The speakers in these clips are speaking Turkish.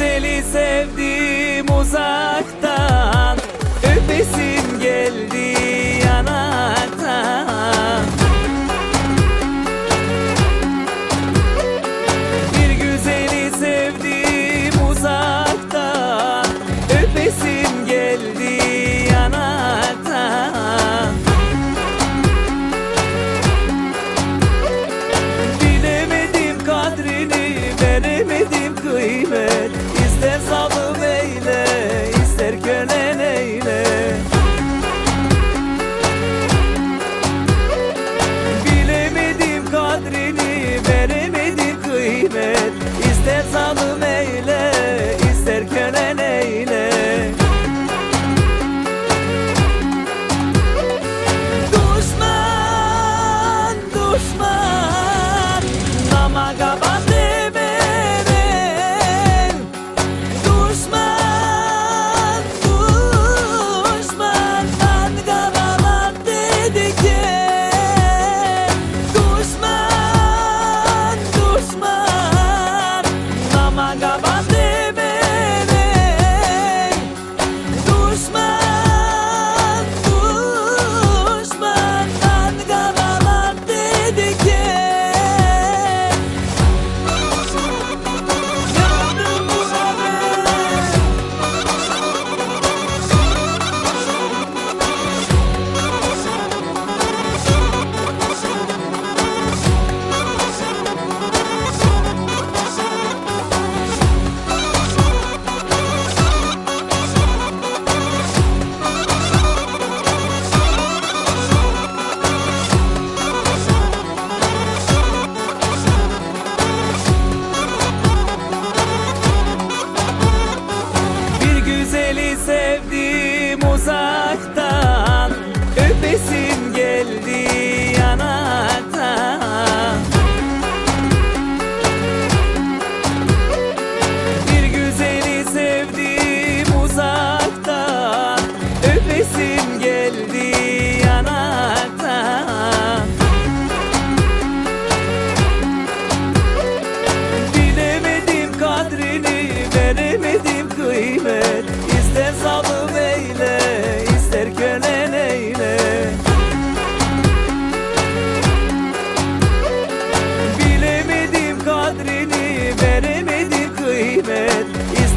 Seni sevdim uzak Zalim eyle ister kölen eyle. Düşman, düşman Namaga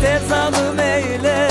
tez alım eyle.